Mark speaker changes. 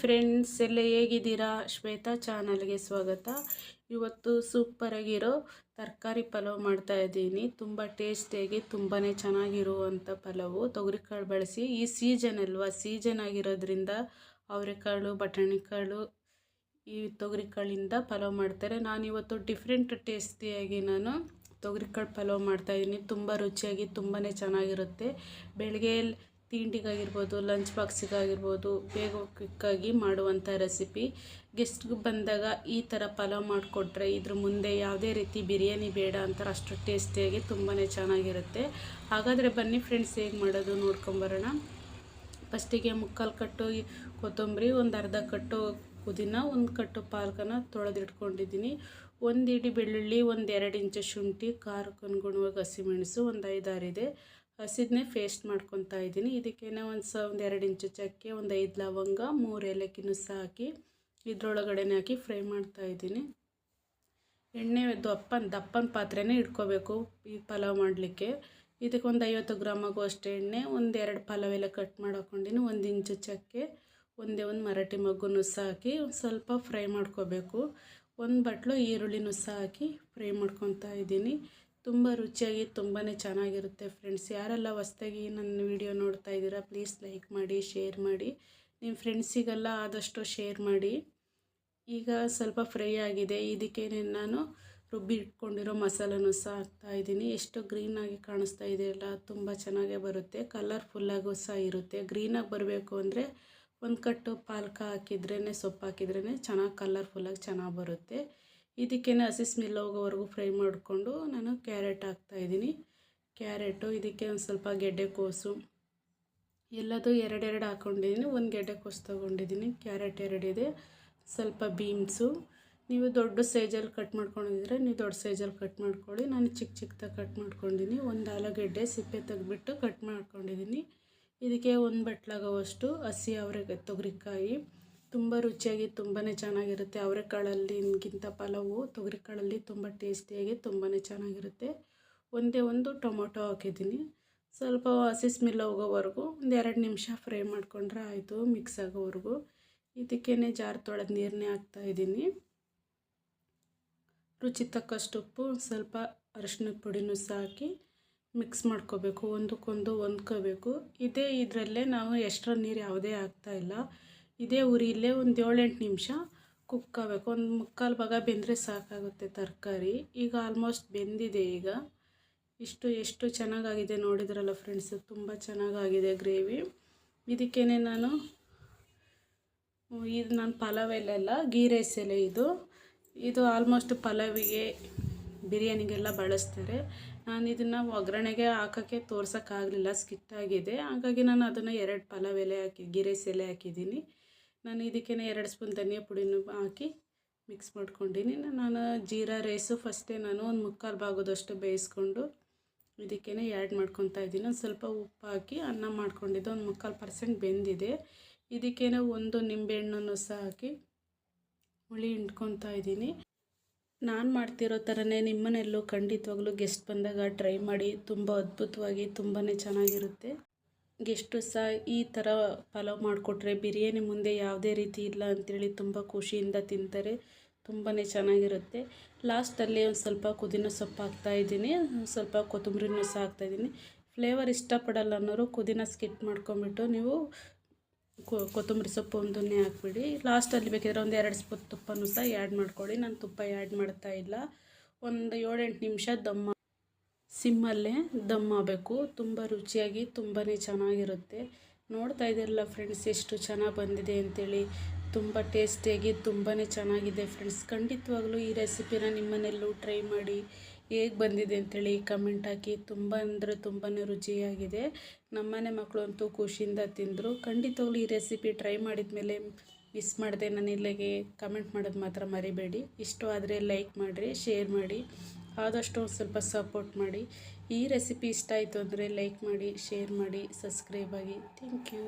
Speaker 1: Friends ಎಲ್ಲ ಹೇಗಿದ್ದೀರಾ? ಶ್ವೇತಾ ಚಾನಲ್ಗೆ ಸ್ವಾಗತ. ಇವತ್ತು ಸೂಪರಾಗಿರೋ ತರಕಾರಿ ಪಲಾವ್ ಮಾಡ್ತಾ ಇದ್ದೀನಿ. ತುಂಬ ಟೇಸ್ಟಿಯಾಗಿ ತುಂಬಾ ಚೆನ್ನಾಗಿರುವಂಥ ಪಲಾವು. ತೊಗರಿಕಾಳು ಬಳಸಿ, ಈ ಸೀಸನ್ ಅಲ್ವಾ? ಸೀಸನ್ ಆಗಿರೋದ್ರಿಂದ ಅವರೆಕಾಳು, ಬಟಾಣಿಕಾಳು, ಈ ತೊಗರಿಕಾಳಿಂದ ಪಲಾವ್ ಮಾಡ್ತಾರೆ. ನಾನಿವತ್ತು ಡಿಫ್ರೆಂಟ್ ಟೇಸ್ಟಿಯಾಗಿ ನಾನು ತೊಗರಿಕಾಳು ಪಲಾವ್ ಮಾಡ್ತಾಯಿದ್ದೀನಿ ತುಂಬ ರುಚಿಯಾಗಿ ತುಂಬಾ ಚೆನ್ನಾಗಿರುತ್ತೆ. ಬೆಳಗ್ಗೆ ತಿಂಡಿಗಾಗಿರ್ಬೋದು ಲಂಚ್ ಬಾಕ್ಸಿಗಾಗಿರ್ಬೋದು ಬೇಗ ಕ್ವಿಕ್ಕಾಗಿ ಮಾಡುವಂಥ ರೆಸಿಪಿ ಗೆಸ್ಟ್ಗೆ ಬಂದಾಗ ಈ ಥರ ಪಲಾವ್ ಮಾಡಿಕೊಟ್ರೆ ಇದ್ರ ಮುಂದೆ ಯಾವುದೇ ರೀತಿ ಬಿರಿಯಾನಿ ಬೇಡ ಅಂತಾರೆ ಅಷ್ಟು ಟೇಸ್ಟಿಯಾಗಿ ತುಂಬಾ ಚೆನ್ನಾಗಿರುತ್ತೆ. ಹಾಗಾದರೆ ಬನ್ನಿ ಫ್ರೆಂಡ್ಸ್ ಹೇಗೆ ಮಾಡೋದು ನೋಡ್ಕೊಂಬರೋಣ. ಫಸ್ಟಿಗೆ ಮುಕ್ಕಾಲು ಕಟ್ಟು ಕೊತ್ತಂಬರಿ, ಒಂದು ಅರ್ಧ ಕಟ್ಟು ಪುದೀನ, ಒಂದು ಕಟ್ಟು ಪಾಲಕನ ತೊಳೆದಿಟ್ಕೊಂಡಿದ್ದೀನಿ. ಒಂದು ಇಡಿ ಬೆಳ್ಳುಳ್ಳಿ, ಒಂದು ಎರಡು ಇಂಚು ಶುಂಠಿ ಖಾರಕ್ಕೆ ಅನುಗುಣವಾಗಿ ಹಸಿಮೆಣಸು, ಒಂದು ಐದಾರಿದೆ. ಹಸಿದನ್ನೇ ಪೇಸ್ಟ್ ಮಾಡ್ಕೊತಾ ಇದ್ದೀನಿ. ಇದಕ್ಕೇನೆ ಒಂದು ಸ, ಒಂದು ಎರಡು ಇಂಚು ಚಕ್ಕೆ, ಒಂದು ಐದು ಲವಂಗ, ಮೂರು ಏಲಕ್ಕಿನೂ ಸಹ ಹಾಕಿ ಇದರೊಳಗಡೆನೇ ಹಾಕಿ ಫ್ರೈ ಮಾಡ್ತಾ ಇದ್ದೀನಿ. ಎಣ್ಣೆ ದಪ್ಪನ ದಪ್ಪನ ಪಾತ್ರೆನೇ ಇಟ್ಕೋಬೇಕು ಈ ಪಲಾವ್ ಮಾಡಲಿಕ್ಕೆ. ಇದಕ್ಕೆ ಒಂದು ಐವತ್ತು ಗ್ರಾಮಾಗೂ ಅಷ್ಟೇ ಎಣ್ಣೆ, ಒಂದು ಎರಡು ಪಲಾವ್ ಎಲ್ಲ ಕಟ್ ಮಾಡಿಕೊಂಡಿನಿ ಒಂದು ಇಂಚು ಚಕ್ಕೆ, ಒಂದೇ ಒಂದು ಮರಾಠಿ ಮಗ್ಗುನೂ ಸಹ ಹಾಕಿ ಸ್ವಲ್ಪ ಫ್ರೈ ಮಾಡ್ಕೋಬೇಕು. ಒಂದು ಬಟ್ಲು ಈರುಳ್ಳಿನೂ ಸಹ ಹಾಕಿ ಫ್ರೈ ಮಾಡ್ಕೊತಾ ಇದ್ದೀನಿ. ತುಂಬ ರುಚಿಯಾಗಿ ತುಂಬಾ ಚೆನ್ನಾಗಿರುತ್ತೆ ಫ್ರೆಂಡ್ಸ್ ಯಾರೆಲ್ಲ ಹೊಸ್ದಾಗಿ ನನ್ನ ವಿಡಿಯೋ ನೋಡ್ತಾ ಇದ್ದೀರಾ ಪ್ಲೀಸ್ ಲೈಕ್ ಮಾಡಿ ಶೇರ್ ಮಾಡಿ. ನಿಮ್ಮ ಫ್ರೆಂಡ್ಸಿಗೆಲ್ಲ ಆದಷ್ಟು ಶೇರ್ ಮಾಡಿ. ಈಗ ಸ್ವಲ್ಪ ಫ್ರೈ ಆಗಿದೆ. ಇದಕ್ಕೇನೆ ನಾನು ರುಬ್ಬಿ ಇಟ್ಕೊಂಡಿರೋ ಮಸಾಲನೂ ಸಹ ಹಾಕ್ತಾಯಿದ್ದೀನಿ ಎಷ್ಟು ಗ್ರೀನಾಗಿ ಕಾಣಿಸ್ತಾ ಇದೆಯಲ್ಲ ತುಂಬ ಚೆನ್ನಾಗೇ ಬರುತ್ತೆ. ಕಲರ್ಫುಲ್ಲಾಗೂ ಸಹ ಇರುತ್ತೆ. ಗ್ರೀನಾಗಿ ಬರಬೇಕು ಅಂದರೆ ಒಂದು ಕಟ್ಟು ಪಾಲಕ ಹಾಕಿದ್ರೇ ಸೊಪ್ಪು ಹಾಕಿದ್ರೇ ಚೆನ್ನಾಗಿ ಕಲರ್ಫುಲ್ಲಾಗಿ ಚೆನ್ನಾಗಿ ಬರುತ್ತೆ. ಇದಕ್ಕೇನೆ ಹಸಿ ಸ್ಮೆಲ್ ಹೋಗೋವರೆಗೂ ಫ್ರೈ ಮಾಡಿಕೊಂಡು ನಾನು ಕ್ಯಾರೆಟ್ ಹಾಕ್ತಾಯಿದ್ದೀನಿ ಕ್ಯಾರೆಟು, ಇದಕ್ಕೆ ಒಂದು ಸ್ವಲ್ಪ ಗೆಡ್ಡೆಕೋಸು ಎಲ್ಲದೂ ಎರಡೆರಡು ಹಾಕ್ಕೊಂಡಿದ್ದೀನಿ ಒಂದು ಗೆಡ್ಡೆಕೋಸು ತೊಗೊಂಡಿದ್ದೀನಿ. ಕ್ಯಾರೆಟ್ ಎರಡಿದೆ. ಸ್ವಲ್ಪ ಬೀನ್ಸು. ನೀವು ದೊಡ್ಡ ಸೈಜಲ್ಲಿ ಕಟ್ ಮಾಡ್ಕೊಂಡಿದ್ರೆ ನೀವು ದೊಡ್ಡ ಸೈಜಲ್ಲಿ ಕಟ್ ಮಾಡ್ಕೊಳ್ಳಿ. ನಾನು ಚಿಕ್ಕ ಚಿಕ್ಕದಾಗಿ ಕಟ್ ಮಾಡ್ಕೊಂಡಿದ್ದೀನಿ. ಒಂದು ಆಲೂಗೆಡ್ಡೆ ಸಿಪ್ಪೆ ತೆಗೆದ್ಬಿಟ್ಟು ಕಟ್ ಮಾಡ್ಕೊಂಡಿದ್ದೀನಿ. ಇದಕ್ಕೆ ಒಂದು ಬಟ್ಲಾಗೋವಷ್ಟು ಹಸಿ ಅವರೆ ತೊಗರಿಕಾಯಿ ತುಂಬ ರುಚಿಯಾಗಿ ತುಂಬಾ ಚೆನ್ನಾಗಿರುತ್ತೆ. ಅವರೆಕಾಳಲ್ಲಿಗಿಂತ ಪಲಾವು, ತೊಗರಿಕಾಳಲ್ಲಿ ತುಂಬ ಟೇಸ್ಟಿಯಾಗಿ ತುಂಬಾ ಚೆನ್ನಾಗಿರುತ್ತೆ. ಒಂದೇ ಒಂದು ಟೊಮೊಟೊ ಹಾಕಿದ್ದೀನಿ. ಸ್ವಲ್ಪ ಹಸಿ ಸ್ಮೆಲ್ ಹೋಗೋವರೆಗೂ ಒಂದು ಎರಡು ನಿಮಿಷ ಫ್ರೈ ಮಾಡಿಕೊಂಡ್ರೆ ಆಯಿತು ಮಿಕ್ಸ್ ಆಗೋವರೆಗೂ. ಇದಕ್ಕೇ ಜಾರ್ ತೊಳೆದು ನೀರನ್ನೇ ಹಾಕ್ತಾಯಿದ್ದೀನಿ ರುಚಿ ತಕ್ಕಷ್ಟು ಉಪ್ಪು, ಸ್ವಲ್ಪ ಅರಶಿನ ಪುಡಿನೂ ಸಹ ಹಾಕಿ ಮಿಕ್ಸ್ ಮಾಡ್ಕೋಬೇಕು. ಒಂದಕ್ಕೊಂದು ಹೊಂದ್ಕೋಬೇಕು. ಇದೇ ಇದರಲ್ಲೇ ನಾವು ಎಕ್ಸ್ಟ್ರಾ ನೀರು ಯಾವುದೇ ಹಾಕ್ತಾಯಿಲ್ಲ ಇದೇ ಉರಿಯಲ್ಲೇ ಒಂದು ಏಳೆಂಟು ನಿಮಿಷ ಕುಕ್ ಆಗಬೇಕು ಒಂದು ಮುಕ್ಕಾಲು ಭಾಗ ಬೆಂದರೆ ಸಾಕಾಗುತ್ತೆ ತರಕಾರಿ. ಈಗ ಆಲ್ಮೋಸ್ಟ್ ಬೆಂದಿದೆ ಈಗ. ಇಷ್ಟು, ಎಷ್ಟು ಚೆನ್ನಾಗಾಗಿದೆ ನೋಡಿದ್ರಲ್ಲ ಫ್ರೆಂಡ್ಸ್ ತುಂಬ ಚೆನ್ನಾಗಾಗಿದೆ ಗ್ರೇವಿ. ಇದಕ್ಕೇ ನಾನು, ಇದು ನಾನು ಪಲಾವ್ ಎಲ್ಲೆಲ್ಲ ಗೀ ರೈಸ್ ಎಲೆ ಇದು. ಇದು ಆಲ್ಮೋಸ್ಟ್ ಪಲಾವಿಗೆ, ಬಿರಿಯಾನಿಗೆಲ್ಲ ಬಳಸ್ತಾರೆ. ನಾನು ಇದನ್ನು ಒಗ್ಗರಣೆಗೆ ಹಾಕೋಕ್ಕೆ ತೋರ್ಸೋಕ್ಕಾಗಲಿಲ್ಲ ಸ್ಕಿಟ್ಟಾಗಿದೆ ಹಾಗಾಗಿ ನಾನು ಅದನ್ನು ಎರಡು ಪಲಾವ್ ಎಲೆ ಹಾಕಿ, ಗೀ ರೈಸ್ ಎಲೆ ಹಾಕಿದ್ದೀನಿ. ನಾನು ಇದಕ್ಕೇ ಎರಡು ಸ್ಪೂನ್ ಧನಿಯಾ ಪುಡಿನೂ ಹಾಕಿ ಮಿಕ್ಸ್ ಮಾಡ್ಕೊಂಡಿನಿ. ನಾನು ಜೀರಾ ರೈಸು ಫಸ್ಟೇ ನಾನು ಒಂದು ಮುಕ್ಕಾಲು ಭಾಗದಷ್ಟು ಬೇಯಿಸ್ಕೊಂಡು ಇದಕ್ಕೇ ಆ್ಯಡ್ ಮಾಡ್ಕೊತಾ ಇದ್ದೀನಿ. ಒಂದು ಸ್ವಲ್ಪ ಉಪ್ಪು ಹಾಕಿ ಅನ್ನ ಮಾಡ್ಕೊಂಡಿದ್ದೆ ಒಂದು ಮುಕ್ಕಾಲು ಪರ್ಸೆಂಟ್ ಬೆಂದಿದೆ. ಇದಕ್ಕೇ ಒಂದು ನಿಂಬೆಹಣ್ಣನ್ನು ಸಹ ಹಾಕಿ ಹುಳಿ ಹಿಂಡ್ಕೊತಾ ಇದ್ದೀನಿ. ನಾನು ಮಾಡ್ತಿರೋ ಥರನೇ ನಿಮ್ಮನೆಲ್ಲೂ ಖಂಡಿತವಾಗ್ಲೂ ಗೆಸ್ಟ್ ಬಂದಾಗ ಟ್ರೈ ಮಾಡಿ. ತುಂಬ ಅದ್ಭುತವಾಗಿ ತುಂಬಾ ಚೆನ್ನಾಗಿರುತ್ತೆ. ಗೆಸ್ಟು ಸಹ ಈ ಥರ ಪಲಾವ್ ಮಾಡಿಕೊಟ್ರೆ ಬಿರಿಯಾನಿ ಮುಂದೆ ಯಾವುದೇ ರೀತಿ ಇಲ್ಲ ಅಂಥೇಳಿ ತುಂಬ ಖುಷಿಯಿಂದ ತಿಂತಾರೆ. ತುಂಬಾ ಚೆನ್ನಾಗಿರುತ್ತೆ. ಲಾಸ್ಟಲ್ಲಿ ಒಂದು ಸ್ವಲ್ಪ ಪುದೀನ ಸೊಪ್ಪು ಹಾಕ್ತಾಯಿದ್ದೀನಿ ಸ್ವಲ್ಪ ಕೊತ್ತಂಬರಿನೂ ಸಹ ಹಾಕ್ತಾಯಿದ್ದೀನಿ ಫ್ಲೇವರ್ ಇಷ್ಟಪಡಲ್ಲ ಅನ್ನೋರು ಪುದೀನ ಸ್ಕಿಟ್ ಮಾಡ್ಕೊಂಬಿಟ್ಟು ನೀವು ಕೊತ್ತಂಬರಿ ಸೊಪ್ಪು ಒಂದನ್ನೇ ಹಾಕ್ಬಿಡಿ. ಲಾಸ್ಟಲ್ಲಿ ಬೇಕಿದ್ರೆ ಒಂದು ಎರಡು ಸ್ಪೂನ್ ತುಪ್ಪನೂ ಸಹ ಆ್ಯಡ್ ಮಾಡ್ಕೊಳ್ಳಿ. ನಾನು ತುಪ್ಪ ಆ್ಯಡ್ ಮಾಡ್ತಾ ಇಲ್ಲ. ಒಂದು ಏಳೆಂಟು ನಿಮಿಷ ದಮ್ಮ ಸಿಮ್ಮಲ್ಲೇ ದಮ್ ಆಗಬೇಕು. ತುಂಬ ರುಚಿಯಾಗಿ ತುಂಬಾ ಚೆನ್ನಾಗಿರುತ್ತೆ. ನೋಡ್ತಾ ಇದ್ದೀರಲ್ಲ ಫ್ರೆಂಡ್ಸ್ ಎಷ್ಟು ಚೆನ್ನಾಗಿ ಬಂದಿದೆ ಅಂತೇಳಿ. ತುಂಬ ಟೇಸ್ಟಿಯಾಗಿ ತುಂಬಾ ಚೆನ್ನಾಗಿದೆ ಫ್ರೆಂಡ್ಸ್ ಖಂಡಿತವಾಗ್ಲೂ ಈ ರೆಸಿಪಿನ ನಿಮ್ಮನೆಲ್ಲೂ ಟ್ರೈ ಮಾಡಿ ಹೇಗೆ ಬಂದಿದೆ ಅಂತೇಳಿ ಕಮೆಂಟ್ ಹಾಕಿ. ತುಂಬ ಅಂದರೆ ತುಂಬಾ ರುಚಿಯಾಗಿದೆ. ನಮ್ಮನೆ ಮಕ್ಕಳು ಅಂತೂ ಖುಷಿಯಿಂದ ತಿಂದರು. ಖಂಡಿತವಾಗ್ಲೂ ಈ ರೆಸಿಪಿ ಟ್ರೈ ಮಾಡಿದ ಮೇಲೆ ಮಿಸ್ ಮಾಡಿದೆ ನಾನು ಇಲ್ಲಿಗೆ. ಕಮೆಂಟ್ ಮಾಡೋದು ಮಾತ್ರ ಮರಿಬೇಡಿ. ಇಷ್ಟವಾದರೆ ಲೈಕ್ ಮಾಡಿರಿ ಶೇರ್ ಮಾಡಿ. ಆದಷ್ಟು ಸ್ವಲ್ಪ ಸಪೋರ್ಟ್ ಮಾಡಿ. ಈ ರೆಸಿಪಿ ಇಷ್ಟ ಆಯಿತು ಅಂದರೆ ಲೈಕ್ ಮಾಡಿ ಶೇರ್ ಮಾಡಿ ಸಬ್ಸ್ಕ್ರೈಬ್ ಆಗಿ. Thank you